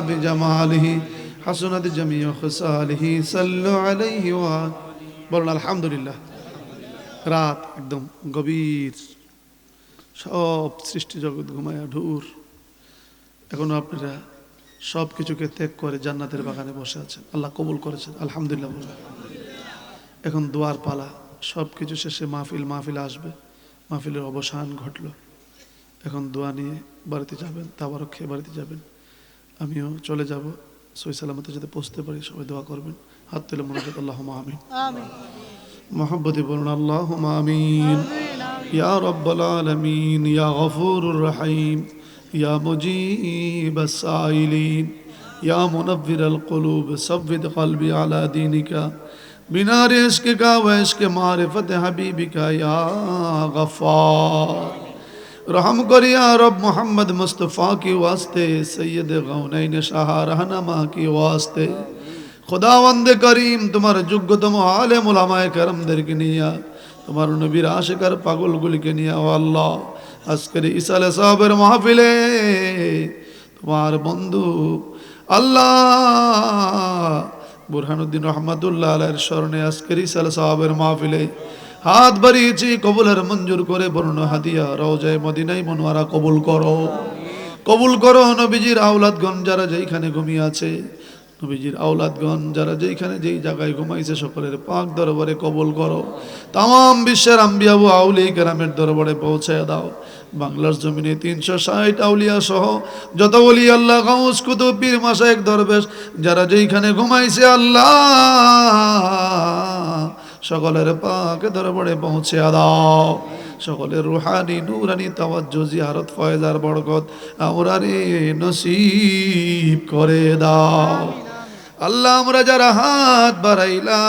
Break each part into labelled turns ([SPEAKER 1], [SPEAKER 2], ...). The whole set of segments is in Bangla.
[SPEAKER 1] بجماله حسنت جميع خصاله صلوا عليه وآله বলুন আলহামদুলিল্লাহ রাত একদম গভীর সব সৃষ্টি জগৎ ঘুমায়া ঢুর এখনো আপনারা সব কিছুকে ত্যাগ করে জান্নাতের বাগানে বসে আছেন আল্লাহ কবুল করেছেন আলহামদুলিল্লাহ বলুন এখন দুয়ার পালা সব কিছু শেষে মাহফিল মাহফিলে আসবে মাহফিলের অবসান ঘটলো এখন দোয়া নিয়ে বাড়িতে যাবেন তাবারও খেয়ে বাড়িতে যাবেন আমিও চলে যাব সই সালামতে যাতে পৌঁছতে পারি সবাই দোয়া করবেন হাত তুলে মনোযোগ আল্লাহ আমিন মোহাম্মদে বলুন আল্লাহ আমিন ইয়া রব্বাল আলামিন ইয়া গফুরুর রহিম ইয়া মুজিব السائلين يا منور القلوب ثبت قلبي على دينك بنار عشقك وعشق معرفت حبيبك يا غفار রহম করিয়া রব মোহাম্মদ মুস্তফা কি ওয়াস্তে, সৈয়দ গৌনাইন শাহ রহনামা কি ওয়াস্তে। খোদাবন্দে করিম, তোমার যোগ্যতম আলে মোলামায় করমদেরকে নিয়া, তোমার নবীর আশেকার পাগলগুলিকে নিয়া, ও আল্লাহ, আজকের ইসালে সাহেবের মাহফিলে তোমার বন্ধু আল্লাহ, বুরহানুদ্দিন রহমতুল্লাহ আলের স্মরণে আজকের ইসালে সাহেবের মাহফিলে হাত বাড়িয়েছি, কবুলের মঞ্জুর করে বর্ণ হাদিয়া রওজায় মদিনাই মনোয়ারা কবুল করো। কবুল করো নবীজির আউলাদগণ যারা যেইখানে ঘুমিয়ে আছে। নবীজির আউলাদগণ যারা যেইখানে যেই জায়গায় ঘুমাইছে, সকলের পাক দরবারে কবুল করো। তাম বিশ্বের আম্বিয়াবু আউলি গ্রামের দরবারে পৌঁছায় দাও। বাংলার জমিনে তিনশো ষাট আউলিয়া সহ যত বলি আল্লাহ, গাউস, কুতুব, পীর মাসায়েক দরবেশ, যারা যেইখানে ঘুমাইছে, আল্লাহ সকলের পাকে দরবারে পৌঁছে দাও। সকলের রুহানি, নুরানি, তাওয়াজ্জু, জিয়ারত, ফয়জার বরকত আমরা রে নসিব করে দাও। আল্লাহ আমরা যারা হাত বাড়াইলাম,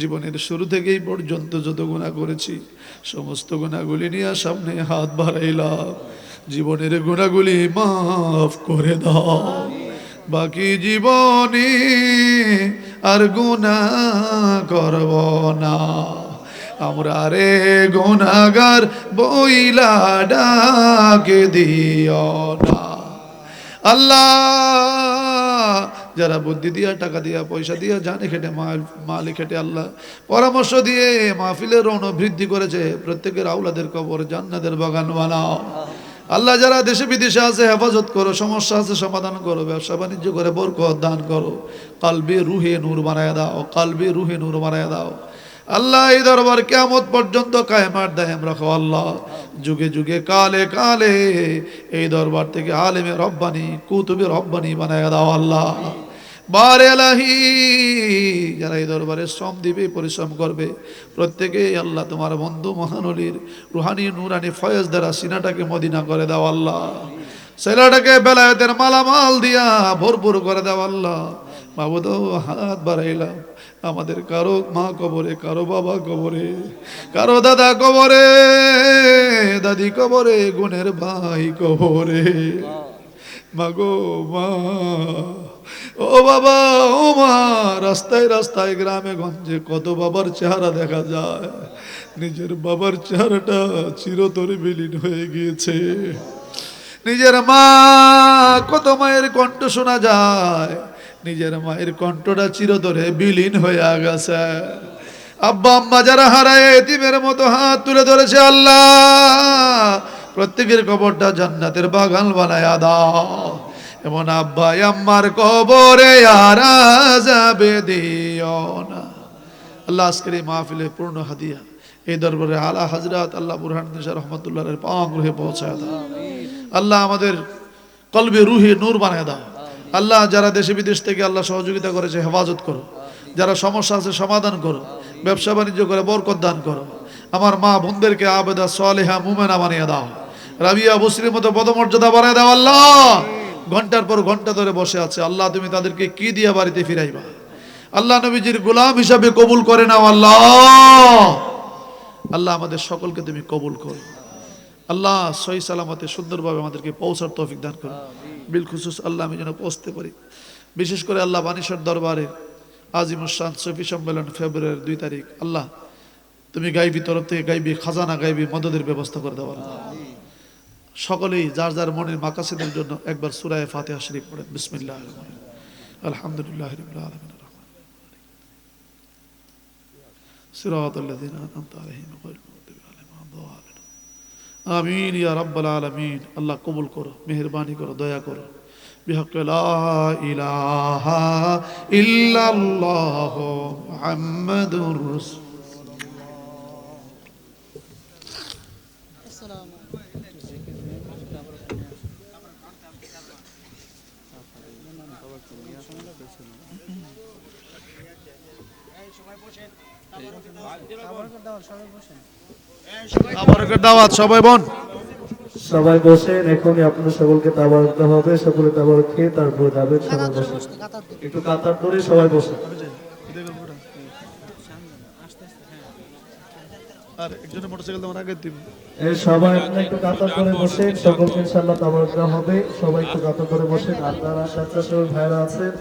[SPEAKER 1] জীবনের শুরু থেকেই পর্যন্ত যত গুণা করেছি, সমস্ত গুণাগুলি নিয়ে সামনে হাত বাড়াইলাম। জীবনের গুণাগুলি মাফ করে দাও। বাকি জীবনে আর গুণা করব না। আমরা রে গুণাগার বইলা ডাকে দিও না। আল্লাহ, যারা বুদ্ধি দিয়া, টাকা দিয়া, পয়সা দিয়া জানে খেটে, মাল খেটে আল্লাহ পরামর্শ দিয়ে মাহফিলের রৌন বৃদ্ধি করেছে, প্রত্যেকের আউলাদের কবর জান্নাদের বাগান বানাও আল্লাহ যারা দেশে বিদেশে আছে, হেফাজত করো, সমস্যা আছে, সমাধান করো, ব্যবসা বাণিজ্য করে বরকত দান করো। কালবে রুহে নূর বানায় দাও, কালবে রুহে নূর বানায় দাও। আল্লাহ এই দরবার কেমত পর্যন্ত কায়েমার দায়েম রাখো আল্লাহ। যুগে যুগে, কালে কালে এই দরবার থেকে আলেমে রব্বানি, কুতুবে রব্বানি বানায় দাও আল্লাহ। বার এলাহি যারা এই দরবারে শ্রম দিবে, পরিশ্রম করবে প্রত্যেকে আল্লাহ তোমার বন্ধু মহানলীর রুহানি, নুরানি, ফয়েজ দ্বারা সিনাটাকে মদিনা করে দাও আল্লাহ। ছেলেটাকে বেলায়েতের মালামাল দিয়া ভরপুর করে দাও আল্লাহ। বাবু তো হাত বাড়াইলাম, আমাদের কারও মা কবরে, কারও বাবা কবরে, কারও দাদা কবরে, দাদি কবরে, গুণের ভাই কবরে। মাগো মা ও বাবা, ও মা, রাস্তায় রাস্তায় গ্রামে গঞ্জে কত বাবার চেহারা দেখা যায়। নিজের বাবার চেহারাটা চিরতরে বিলীন হয়ে গিয়েছে। নিজের মা, কত মায়ের কণ্ঠ শোনা যায়। নিজের মায়ের কণ্ঠটা চিরতরে বিলীন হয়ে গেছে। আব্বা, আম্মা যারা হারায়, এতিমের মতো হাত তুলে ধরেছে আল্লাহ। প্রত্যেকের কবরটা জান্নাতের বাগান বানায় দাও এমন আব্বা আম্মার কবরে আর যাবে দিও না। আল্লাহ আজকের এই মাহফিলে পূর্ণ হাদিয়া। এই দরবারে আলা হাজরাত আল্লাহ বুরহান রহমতুল্লাহের পাক রুহে পৌঁছায় দাও। আল্লাহ আমাদের কলবে রুহে নূর বানায় দাও। আল্লাহ যারা দেশে বিদেশ থেকে আল্লাহ সহযোগিতা করেছে হেফাজত করো। যারা সমস্যা আছে সমাধান করো। ব্যবসা বাণিজ্য করে বরকত দান করো। আমার মা বোনদেরকে আবেদা সোয়ালেহা মুমেনা বানিয়ে দাও। রাবিয়া বসরির মতো পদমর্যাদা বানিয়ে দাও আল্লাহ। ঘণ্টার পর ঘণ্টা ধরে বসে আছে। আল্লাহ, তুমি তাদেরকে কি দিয়া বাড়িতে ফিরাইবা? আল্লাহ নবীজির গোলাম হিসাবে কবুল করে নাও আল্লাহ। আল্লাহ, আমাদের সকলকে তুমি কবুল করো। আল্লাহ, সহি সালামতে, সুন্দরভাবে আমাদেরকে পৌঁছার তৌফিক দান করো। বিল আল্লাহ আমি যেন পৌঁছতে পারি। বিশেষ করে আল্লাহ বানিশ্বর দরবারে আজিমুসান সফি সম্মেলন ফেব্রুয়ারির দুই তারিখ। আল্লাহ, তুমি গাইবি তরফ থেকে গাইবি খাজানা গাইবি মদদের ব্যবস্থা করে দেওয়া সকলেই যার যার মনের মাকাসিদের জন্য একবার সুরায় ফাতিহা শরীফ পড়েন বিসমিল্লাহ আলহামদুলিল্লাহ রাব্বিল আলামিন صراط الذين أنعمت عليهم غير المغضوب عليهم ولا الضالين আমিন ইয়া রাব্বাল আলামিন আল্লাহ কবুল করো মেহেরবানি করো দয়া করো বিহক লা ইলাহা ইল্লাল্লাহ মুহাম্মাদুর রাসূল আবারকের দাওয়াত সবাই বোন।
[SPEAKER 2] সবাই বসেন এখনই আপনাদের সকলকে তাবার দিতে হবে। সকলে তাবার খেয়ে তারপর যাবেন সবাই একটু কাতার ধরে সবাই বসে।
[SPEAKER 1] আর একজনের মোটরসাইকেল তোমার আগে দিবি।
[SPEAKER 2] এই সবাই আপনারা একটু কাতার ধরে বসেন। সকলকে ইনশাল্লাহ তাবার দেওয়া হবে। সবাই একটু কাতার ধরে বসেন। আপনারা ভাইরা আছেন